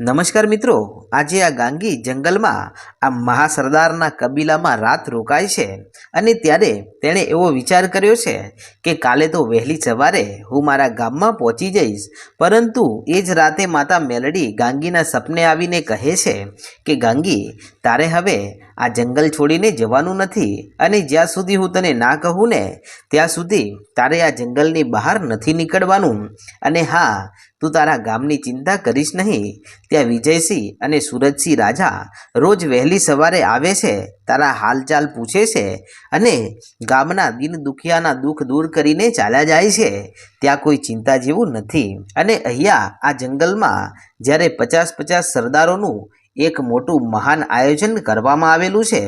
નમસ્કાર મિત્રો, આજે આ ગાંગી જંગલમાં આ મહાસરદારના કબીલામાં રાત રોકાય છે અને ત્યારે તેણે એવો વિચાર કર્યો છે કે કાલે તો વહેલી સવારે હું મારા ગામમાં પહોંચી જઈશ. પરંતુ એ જ રાતે માતા મેલડી ગાંગીના સપને આવીને કહે છે કે, ગાંગી, તારે હવે આ જંગલ છોડીને જવાનું નથી અને જ્યાં સુધી હું તને ના કહું ને, ત્યાં સુધી તારે આ જંગલની બહાર નથી નીકળવાનું. અને હા, તું તારા ગામની ચિંતા કરીશ નહીં. ત્યાં વિજયસિંહ અને સુરજસિંહ રાજા રોજ વહેલી સવારે આવે છે, તારા હાલચાલ પૂછે છે અને ગામના દિન દુખિયાના દુઃખ દૂર કરીને ચાલ્યા જાય છે. ત્યાં કોઈ ચિંતા જેવું નથી. અને અહીંયા આ જંગલમાં જ્યારે પચાસ પચાસ સરદારોનું એક મોટું મહાન આયોજન કરવામાં આવેલું છે.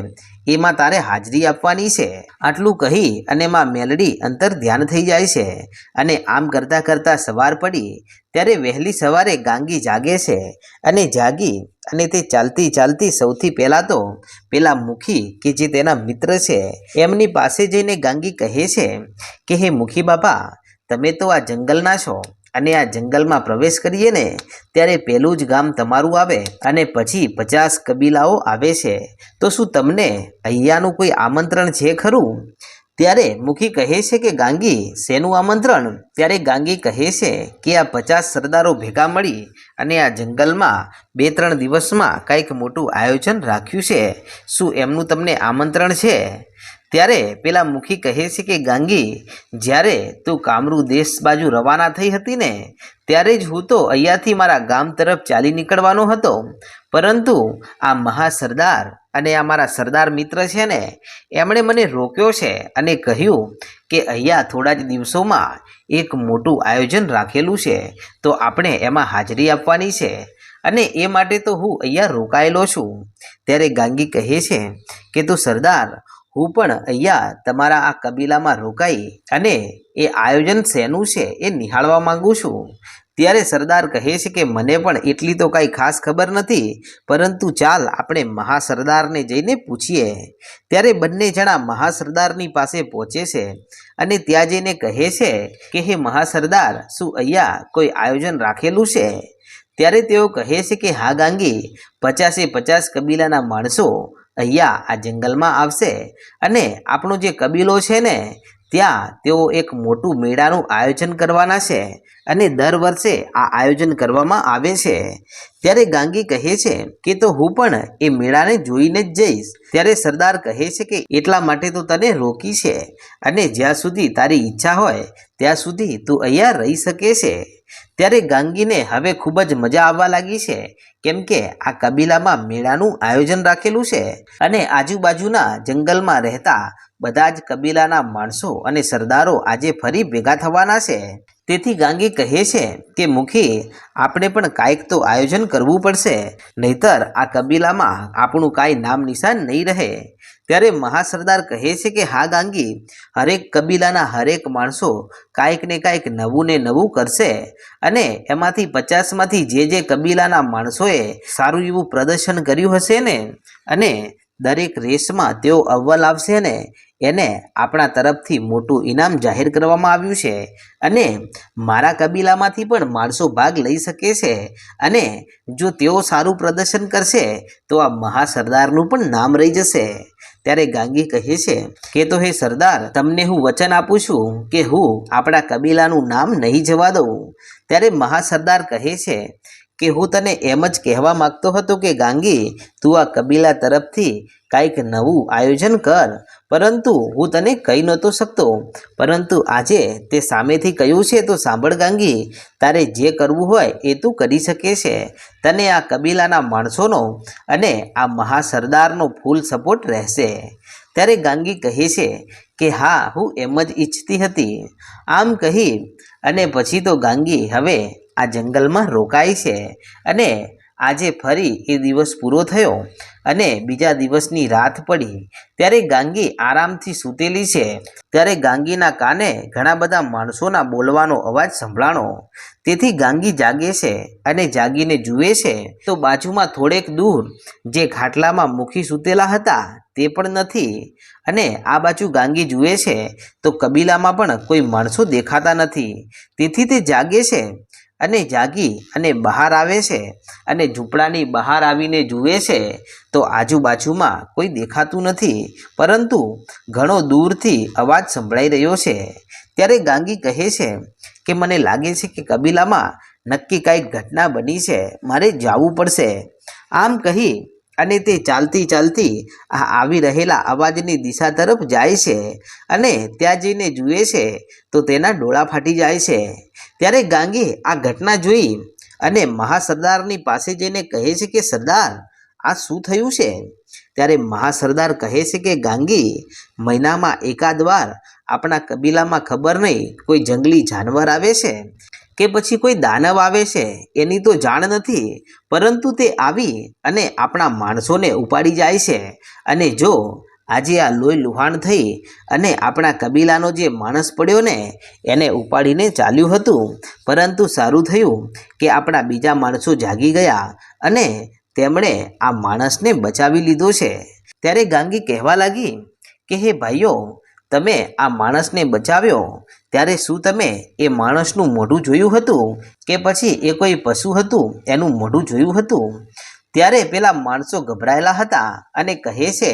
એમાં તારે હાજરી આપવાની છે. આટલું કહી અને માં મેલડી અંતર ધ્યાન થઈ જાય છે અને આમ કરતાં કરતાં સવાર પડી. ત્યારે વહેલી સવારે ગાંગી જાગે છે અને જાગી અને તે ચાલતી ચાલતી સૌથી પહેલાં તો પેલા મુખી કે જે તેના મિત્ર છે એમની પાસે જઈને ગાંગી કહે છે કે, હે મુખી બાપા, તમે તો આ જંગલના છો. અને આ જંગલમાં પ્રવેશ કરીએ ને, ત્યારે પહેલું જ ગામ તમારું આવે અને પછી પચાસ કબીલાઓ આવે છે. તો શું તમને અહીંયાનું કોઈ આમંત્રણ છે ખરું? ત્યારે મુખી કહે છે કે, ગાંગી, શેનું આમંત્રણ? ત્યારે ગાંગી કહે છે કે, આ પચાસ સરદારો ભેગા મળી અને આ જંગલમાં બે ત્રણ દિવસમાં કંઈક મોટું આયોજન રાખ્યું છે. શું એમનું તમને આમંત્રણ છે? ત્યારે પેલા મુખી કહે છે કે, ગાંગી, જ્યારે તું કામરૂ દેશ બાજુ રવાના થઈ હતી ને, ત્યારે જ હું તો અહીંયાથી મારા ગામ તરફ ચાલી નીકળવાનો હતો. પરંતુ આ મહાસરદાર અને આ મારા સરદાર મિત્ર છે ને, એમણે મને રોક્યો છે અને કહ્યું કે, અહીંયા થોડા જ દિવસોમાં એક મોટું આયોજન રાખેલું છે, તો આપણે એમાં હાજરી આપવાની છે. અને એ માટે તો હું અહીંયા રોકાયેલો છું. ત્યારે ગાંગી કહે છે કે, તું સરદાર હું પણ અહીંયા તમારા આ કબીલામાં રોકાઈ અને એ આયોજન શેનું છે એ નિહાળવા માંગુ છું. ત્યારે સરદાર કહે છે કે મને પણ એટલી તો કાંઈ ખાસ ખબર નથી, પરંતુ ચાલ આપણે મહાસરદારને જઈને પૂછીએ. ત્યારે બંને જણા મહાસરદારની પાસે પહોંચે છે અને ત્યાં જઈને કહે છે કે, હે મહાસરદાર, શું અહીંયા કોઈ આયોજન રાખેલું છે? ત્યારે તેઓ કહે છે કે, હા ગાંગી, પચાસે પચાસ કબીલાના માણસો અહીંયા આ જંગલમાં આવશે અને આપણો જે કબીલો છે ને ત્યાં તેઓ એક મોટું મેળાનું આયોજન કરવાના છે અને દર વર્ષે આ આયોજન કરવામાં આવે છે. ત્યારે ગાંગી કહે છે કે, તો હું પણ એ મેળાને જોઈને જ જઈશ. ત્યારે સરદાર કહે છે કે, એટલા માટે તો તને રોકી છે અને જ્યાં સુધી તારી ઈચ્છા હોય, ત્યાં સુધી તું અહીંયા રહી શકે છે. ત્યારે ગાંગીને હવે ખૂબ જ મજા આવવા લાગી છે, કેમ કે આ કબીલામાં મેળાનું આયોજન રાખેલું છે અને આજુબાજુના જંગલમાં રહેતા બધા જ કબીલાના માણસો અને સરદારો આજે ફરી ભેગા થવાના છે. તેથી ગાંગી કહે છે કે, મુખી, આપણે પણ કાંઈક તો આયોજન કરવું પડશે. નહીતર આ કબીલામાં આપણું કાંઈ નામ નિશાન નહીં રહે. ત્યારે મહાસરદાર કહે છે કે, હા ગાંગી, હરેક કબીલાના હરેક માણસો કાંઈક ને કાંઈક નવું ને નવું કરશે અને એમાંથી પચાસમાંથી જે જે કબીલાના માણસોએ સારું એવું પ્રદર્શન કર્યું હશે ને, અને દરેક રેસમાં તેઓ અવ્વલ આવશે ને એને આપણા તરફથી મોટું ઇનામ જાહેર કરવામાં આવ્યું છે. અને મારા કબીલામાંથી પણ માણસો ભાગ લઈ શકે છે અને જો તેઓ સારું પ્રદર્શન કરશે, તો આ મહાસરદારનું પણ નામ રહી જશે. ત્યારે ગાંગી કહે છે કે, તો હે સરદાર, તમને હું વચન આપું છું કે હું આપણા કબીલાનું નામ નહીં જવા દઉં. ત્યારે મહાસરદાર કહે છે કે હું તને એમ જ કહેવા માગતો હતો કે, ગાંગી, તું આ કબીલા તરફથી કાંઈક નવું આયોજન કર. પરંતુ હું તને કહી નહોતો શકતો. પરંતુ આજે તે સામેથી કહ્યું છે, તો સાંભળ ગાંગી, તારે જે કરવું હોય એ તું કરી શકે છે. તને આ કબીલાના માણસોનો અને આ મહાસરદારનો ફૂલ સપોર્ટ રહેશે. ત્યારે ગાંગી કહે છે કે, હા, હું એમ જ ઈચ્છતી હતી. આમ કહી અને પછી તો ગાંગી હવે આ જંગલમાં રોકાય છે અને આજે ફરી એ દિવસ પૂરો થયો અને બીજા દિવસની રાત પડી. ત્યારે ગાંગી આરામથી સૂતેલી છે. ત્યારે ગાંગીના કાને ઘણા બધા માણસોના બોલવાનો અવાજ સંભળાણો. તેથી ગાંગી જાગે છે અને જાગીને જુએ છે. તો બાજુમાં થોડેક દૂર જે ખાટલામાં મુખી સૂતેલા હતા તે પણ નથી. અને આ બાજુ ગાંગી જુએ છે તો કબીલામાં પણ કોઈ માણસો દેખાતા નથી. તેથી તે જાગે છે. અને જાગી અને બહાર આવે છે અને ઝૂંપડાની બહાર આવીને જુએ છે, તો આજુબાજુમાં કોઈ દેખાતું નથી. પરંતુ ઘણો દૂરથી અવાજ સંભળાઈ રહ્યો છે. ત્યારે ગાંગી કહે છે કે, મને લાગે છે કે કબીલામાં નક્કી કાંઈક ઘટના બની છે. મારે જવું પડશે. આમ કહી અને તે ચાલતી ચાલતી આવી રહેલા અવાજની દિશા તરફ જાય છે અને ત્યાં જઈને જુએ છે તો તેના ડોળા ફાટી જાય છે. ત્યારે ગાંગી આ ઘટના જોઈ અને મહાસરદારની પાસે જઈને કહે છે કે, સરદાર, આ શું થયું છે? ત્યારે મહાસરદાર કહે છે કે, ગાંગી, મહિનામાં એકાદ વાર આપણા કબીલામાં ખબર નહીં, કોઈ જંગલી જાનવર આવે છે. કે પછી કોઈ દાનવ આવે છે, એની તો જાણ નથી, પરંતુ તે આવી અને આપણા માણસોને ઉપાડી જાય છે. અને જો આજે આ લોહી લુહાણ થઈ અને આપણા કબીલાનો જે માણસ પડ્યો ને, એને ઉપાડીને ચાલ્યું હતું. પરંતુ સારું થયું કે આપણા બીજા માણસો જાગી ગયા અને તેમણે આ માણસને બચાવી લીધો છે. ત્યારે ગાંગી કહેવા લાગી કે, હે ભાઈઓ તમે આ માણસને બચાવ્યો? ત્યારે શું તમે એ માણસનું મોઢું જોયું હતું કે પછી એ કોઈ પશુ હતું, એનું મોઢું જોયું હતું? ત્યારે પેલા માણસો ગભરાયેલા હતા અને કહે છે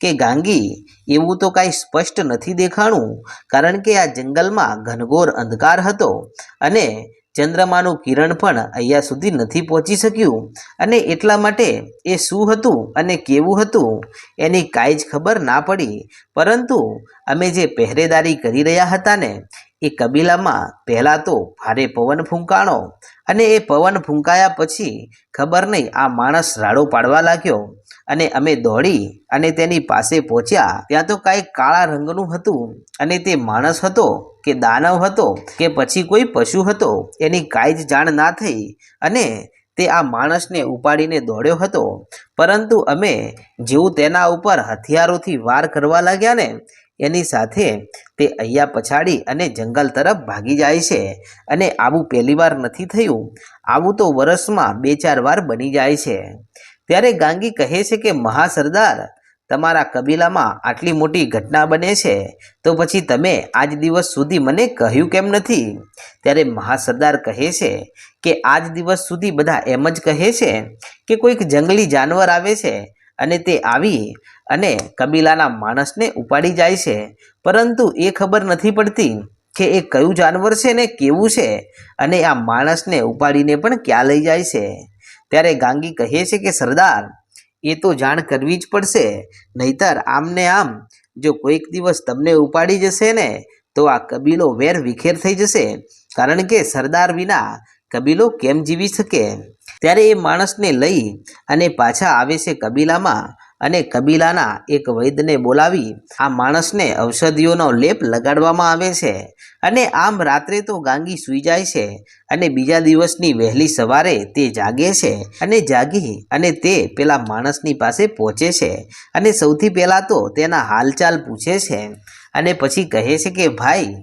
કે, ગાંગી, એવું તો કાંઈ સ્પષ્ટ નથી દેખાણું, કારણ કે આ જંગલમાં ઘનઘોર અંધકાર હતો અને ચંદ્રમાનું કિરણ પણ અહીંયા સુધી નથી પહોંચી શક્યું. અને એટલા માટે એ શું હતું અને કેવું હતું, એની કાંઈ જ ખબર ના પડી. પરંતુ અમે જે પહેરેદારી કરી રહ્યા હતા ને એ કબીલામાં પહેલાં તો ભારે પવન ફૂંકાણો અને એ પવન ફૂંકાયા પછી ખબર નહીં આ માણસ રાડો પાડવા લાગ્યો અને અમે દોડી અને તેની પાસે પહોંચ્યા. ત્યાં તો કાંઈક કાળા રંગનું હતું અને તે માણસ હતો કે દાનવ હતો કે પછી કોઈ પશુ હતો એની કાંઈ જ જાણ ના થઈ અને તે આ માણસને ઉપાડીને દોડ્યો હતો. પરંતુ અમે જેવું તેના ઉપર હથિયારોથી વાર કરવા લાગ્યા ને એની સાથે તે અહીંયા પછાડી અને જંગલ તરફ ભાગી જાય છે અને આવું પહેલી વાર નથી થયું. આવું તો વર્ષમાં બે ચાર વાર બની જાય છે. ત્યારે ગાંગી કહે છે કે, મહાસરદાર, તમારા કબીલામાં આટલી મોટી ઘટના બને છે. તો પછી તમે આજ દિવસ સુધી મને કહ્યું કેમ નથી? ત્યારે મહાસરદાર કહે છે કે, આજ દિવસ સુધી બધા એમ જ કહે છે કે, કોઈક જંગલી જાનવર આવે છે અને તે આવી અને કબીલાના માણસને ઉપાડી જાય છે. પરંતુ એ ખબર નથી પડતી કે એ કયું જાનવર છે ને કેવું છે અને આ માણસને ઉપાડીને પણ ક્યાં લઈ જાય છે. ત્યારે ગાંગી કહે છે કે, સરદાર, એ તો જાણ કરવી જ પડશે. નહીતર આમને આમ જો કોઈક દિવસ તમને ઉપાડી જશે ને, તો આ કબીલો વેર વિખેર થઈ જશે. કારણ કે સરદાર વિના કબીલો કેમ જીવી શકે? ત્યારે એ માણસને લઈ અને પાછા આવે છે કબીલામાં અને કબીલાના એક વૈદ્યને બોલાવી આ માણસને ઔષધિઓનો લેપ લગાડવામાં આવે છે. અને આમ રાત્રે તો ગાંગી સૂઈ જાય છે અને બીજા દિવસની વહેલી સવારે તે જાગે છે અને જાગી અને તે પેલા માણસની પાસે પહોંચે છે અને સૌથી પહેલાં તો તેના હાલચાલ પૂછે છે અને પછી કહે છે કે, ભાઈ,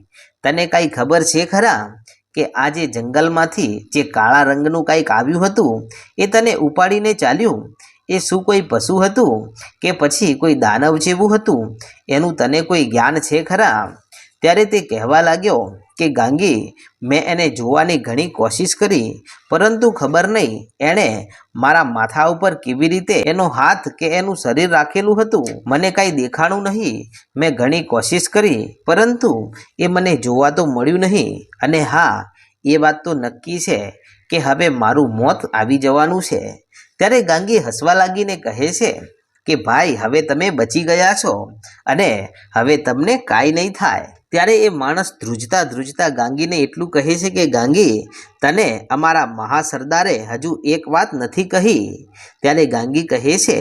તને કાંઈ ખબર છે ખરા કે આ જે જંગલમાંથી જે કાળા રંગનું કાંઈક આવ્યું હતું એ તને ઉપાડીને ચાલ્યું? એ શું કોઈ પશુ હતું કે પછી કોઈ દાનવ જેવું હતું? એનું તને કોઈ જ્ઞાન છે ખરા? ત્યારે તે કહેવા લાગ્યો કે, ગાંગી, મેં એને જોવાની ઘણી કોશિશ કરી, પરંતુ ખબર નહીં, એણે મારા માથા ઉપર કેવી રીતે એનો હાથ કે એનું શરીર રાખેલું હતું? મને કાંઈ દેખાણું નહીં. મેં ઘણી કોશિશ કરી, પરંતુ એ મને જોવા તો મળ્યું નહીં. અને હા, એ વાત તો નક્કી છે કે હવે મારું મોત આવી જવાનું છે. ત્યારે ગાંગી હસવા લાગીને કહે છે કે, ભાઈ, હવે તમે બચી ગયા છો અને હવે તમને કાંઈ નહીં થાય. ત્યારે એ માણસ ધ્રુજતા ધ્રુજતા ગાંગીને એટલું કહે છે કે, ગાંગી તને અમારા મહાસરદારે હજુ એક વાત નથી કહી. ત્યારે ગાંગી કહે છે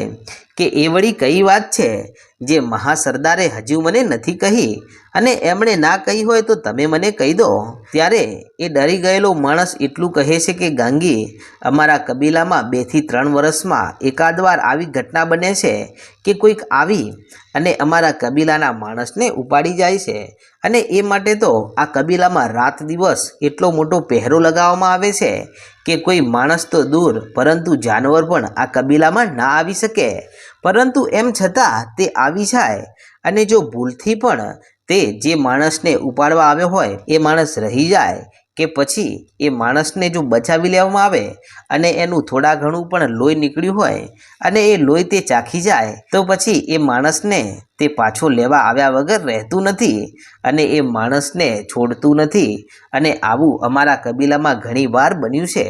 કે, એ વળી કઈ વાત છે જે મહાસરદારે હજુ મને નથી કહી? અને એમણે ના કહી હોય તો તમે મને કહી દો. ત્યારે એ ડરી ગયેલો માણસ એટલું કહે છે કે, ગાંગી, અમારા કબીલામાં બેથી ત્રણ વર્ષમાં એકાદ વાર આવી ઘટના બને છે કે કોઈક આવી અને અમારા કબીલાના માણસને ઉપાડી જાય છે. અને એ માટે તો આ કબીલામાં રાત દિવસ એટલો મોટો પહેરો લગાવવામાં આવે છે કે કોઈ માણસ તો દૂર, પરંતુ જાનવર પણ આ કબીલામાં ના આવી શકે. પરંતુ એમ છતાં તે આવી જાય અને જો ભૂલથી પણ તે જે માણસને ઉપાડવા આવ્યો હોય, એ માણસ રહી જાય. કે પછી એ માણસને જો બચાવી લેવામાં આવે અને એનું થોડા ઘણું પણ લોહી નીકળ્યું હોય અને એ લોહી તે ચાખી જાય, તો પછી એ માણસને તે પાછો લેવા આવ્યા વગર રહેતું નથી અને એ માણસને છોડતું નથી. અને આવું અમારા કબીલામાં ઘણી વાર બન્યું છે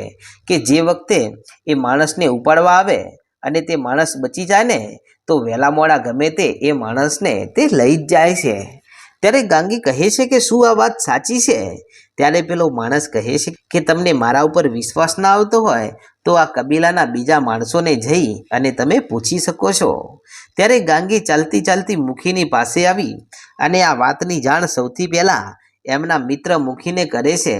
કે જે વખતે એ માણસને ઉપાડવા આવે અને તે માણસ બચી જાય ને, તો વહેલા મોડા ગમે તે એ માણસને તે લઈ જ જાય છે. ત્યારે ગાંગી કહે છે કે શું આ વાત સાચી છે? ત્યારે પેલો માણસ કહે છે કે તમને મારા ઉપર વિશ્વાસ ના આવતો હોય તો આ કબીલાના બીજા માણસોને જઈ અને તમે પૂછી શકો છો. ત્યારે ગાંગી ચાલતી ચાલતી મુખીની પાસે આવી અને આ વાતની જાણ સૌથી પહેલાં એમના મિત્ર મુખીને કરે છે.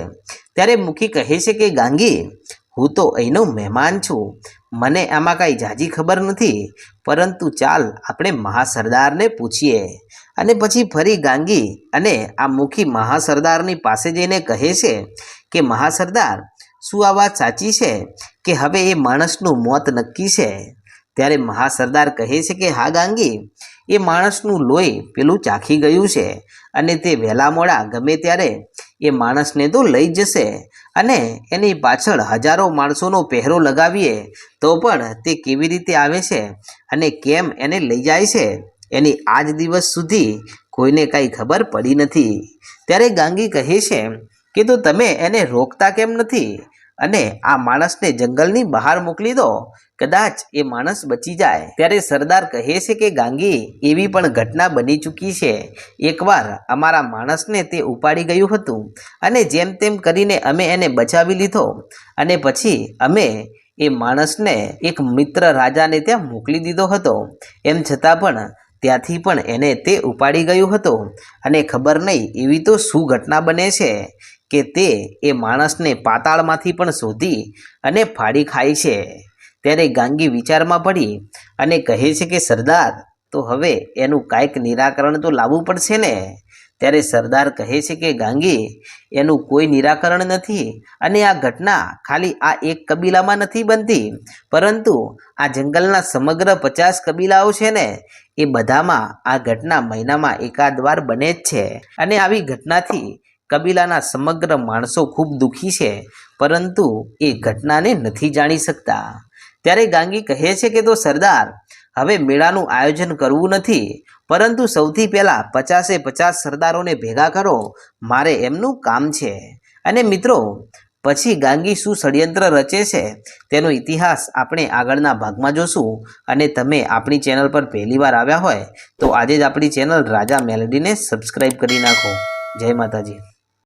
ત્યારે મુખી કહે છે કે ગાંગી, હું તો અહીંનો મહેમાન છું. મને આમાં કાંઈ જાજી ખબર નથી, પરંતુ ચાલ આપણે મહાસરદારને પૂછીએ. અને પછી ફરી ગાંગી અને આ મુખી મહાસરદારની પાસે જઈને કહે છે કે, મહાસરદાર, શું આ વાત સાચી છે કે હવે એ માણસનું મોત નક્કી છે? ત્યારે મહાસરદાર કહે છે કે, હા ગાંગી, એ માણસનું લોહી પેલું ચાખી ગયું છે અને તે વહેલા મોડા ગમે ત્યારે એ માણસને તો લઈ જશે. અને એની પાછળ હજારો માણસોનો પહેરો લગાવીએ તો પણ તે કેવી રીતે આવે છે અને કેમ એને લઈ જાય છે, એની આજ દિવસ સુધી કોઈને કાંઈ ખબર પડી નથી. ત્યારે ગાંગી કહે છે કે, તો તમે એને રોકતા કેમ નથી? અને આ માણસને જંગલની બહાર મોકલી દો. કદાચ એ માણસ બચી જાય. ત્યારે સરદાર કહે છે કે, ગાંગી, એવી પણ ઘટના બની ચૂકી છે. એકવાર અમારા માણસને તે ઉપાડી ગયું હતું અને જેમ તેમ કરીને અમે એને બચાવી લીધો. અને પછી અમે એ માણસને એક મિત્ર રાજાને ત્યાં મોકલી દીધો હતો. એમ છતાં પણ ત્યાંથી પણ એને તે ઉપાડી ગયું હતું. અને ખબર નહીં એવી તો શું ઘટના બને છે. કે તે એ માણસને પાતાળમાંથી પણ શોધી અને ફાડી ખાય છે. ત્યારે ગાંગી વિચારમાં પડી અને કહે છે કે, સરદાર, તો હવે એનું કાંઈક નિરાકરણ તો લાવવું પડશે ને? ત્યારે સરદાર કહે છે કે, ગાંગી, એનું કોઈ નિરાકરણ નથી અને આ ઘટના ખાલી આ એક કબીલામાં નથી બનતી. પરંતુ આ જંગલના સમગ્ર પચાસ કબીલાઓ છે ને, એ બધામાં આ ઘટના મહિનામાં એકાદ વાર બને જ છે. અને આવી ઘટનાથી કબીલાના સમગ્ર માણસો ખૂબ દુઃખી છે, પરંતુ એ ઘટનાને નથી જાણી શકતા. ત્યારે ગાંગી કહે છે કે તો સરદાર, હવે મેળાનું આયોજન કરવું નથી, પરંતુ સૌથી પહેલાં પચાસે પચાસ સરદારોને ભેગા કરો, મારે એમનું કામ છે. અને મિત્રો, પછી ગાંગી શું ષડયંત્ર રચે છે, તેનો ઇતિહાસ આપણે આગળના ભાગમાં જોશું. અને તમે આપણી ચેનલ પર પહેલીવાર આવ્યા હોય, તો આજે જ આપણી ચેનલ રાજા મેલેડીને સબસ્ક્રાઈબ કરી નાખો. જય માતાજી.